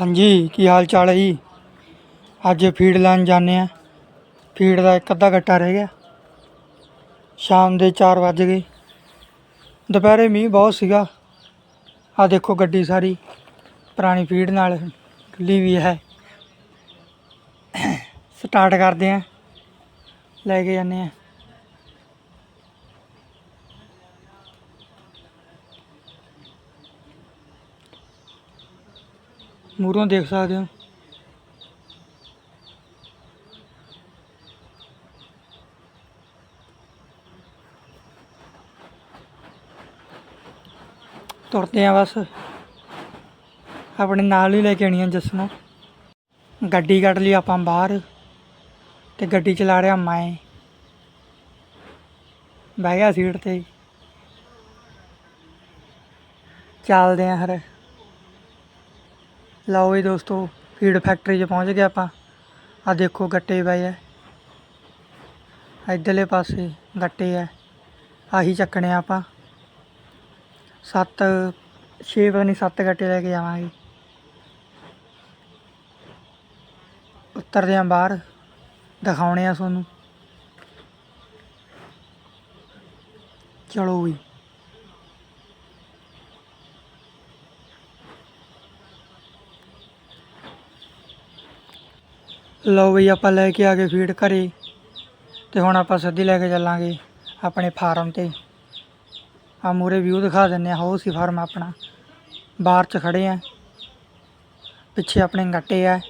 ਹਾਂਜੀ, ਕੀ ਹਾਲ ਚਾਲ ਹੈ ਜੀ? ਅੱਜ ਫੀਡ ਲੈਣ ਜਾਂਦੇ ਆ ਫੀਡ ਦਾ ਇੱਕ ਅੱਧਾ ਗੱਟਾ ਰਹਿ ਗਿਆ। ਸ਼ਾਮ ਦੇ 4 ਵੱਜ ਗਏ। ਦੁਪਹਿਰੇ ਮੀਂਹ ਬਹੁਤ ਸੀਗਾ। ਆ ਦੇਖੋ ਗੱਡੀ ਸਾਰੀ। ਪੁਰਾਣੀ ਫੀਡ ਨਾਲ ਖੁੱਲੀ ਵੀ ਹੈ। ਸਟਾਰਟ ਕਰਦੇ ਆ ਲੈ ਕੇ ਜਾਂਦੇ ਆ ਮੂਹਰੋਂ ਦੇਖ ਸਕਦੇ ਹੋ। ਤੁਰਦੇ ਆ ਬਸ। ਆਪਣੇ ਨਾਲ ਹੀ ਲੈ ਕੇ ਆਉਣੀਆਂ ਜੱਸ ਨੂੰ ਗੱਡੀ ਕੱਢ ਲਈ ਆਪਾਂ ਬਾਹਰ ਤੇ ਗੱਡੀ ਚਲਾ ਰਿਹਾ ਮੈਂ। ਬਹਿ ਗਿਆ ਸੀਟ ਤੇ। ਚੱਲਦੇ ਆ ਹਰ ਲਓ ਜੀ ਦੋਸਤੋ ਫੀਡ ਫੈਕਟਰੀ 'ਚ ਪਹੁੰਚ ਗਏ ਆਪਾਂ। ਆ ਦੇਖੋ ਗੱਟੇ ਪਏ ਆ। ਇੱਧਰਲੇ ਪਾਸੇ ਗੱਟੇ ਆ। ਆਹੀ ਚੱਕਣੇ ਆ ਆਪਾਂ। ਸੱਤ, ਛੇ ਪਤਾ ਨਹੀਂ ਸੱਤ ਗੱਟੇ ਲੈ ਕੇ ਜਾਵਾਂਗੇ। ਉਤਰਦੇ ਆ ਬਾਹਰ। ਦਿਖਾਉਣੇ ਆ ਤੁਹਾਨੂੰ। ਚਲੋ ਵੀ ਲਓ ਬਈ ਆਪਾਂ ਲੈ ਕੇ ਆ ਗਏ ਫੀਡ ਘਰੇ ਤੇ ਹੁਣ ਆਪਾਂ ਸਿੱਧੀ ਲੈ ਕੇ ਚੱਲਾਂਗੇ ਆਪਣੇ ਫਾਰਮ ਤੇ। ਆ ਮੂਰੇ ਵਿਊ ਦਿਖਾ ਦਿੰਨੇ ਆ ਹੋ ਸੀ ਫਾਰਮ ਆਪਣਾ। ਬਾਹਰ ਚ ਖੜੇ ਆ। ਪਿੱਛੇ ਆਪਣੇ ਗੱਟੇ ਆ।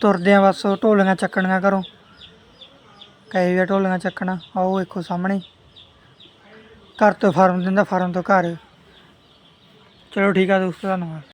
ਤੁਰਦੇ ਆ ਬਸ ਉਹ ਢੋਲੀਆਂ ਚੱਕਣੀਆਂ ਘਰੋਂ। ਕਈ ਵੀ ਢੋਲੀਆਂ ਚੱਕਣਾ ਆਓ ਵੇਖੋ ਸਾਹਮਣੇ। ਘਰ ਤੋਂ ਫਾਰਮ ਦਿੰਦਾ, ਫਾਰਮ ਤੋਂ ਘਰ। ਚਲੋ ਠੀਕ ਆ ਦੋਸਤੋ, ਧੰਨਵਾਦ।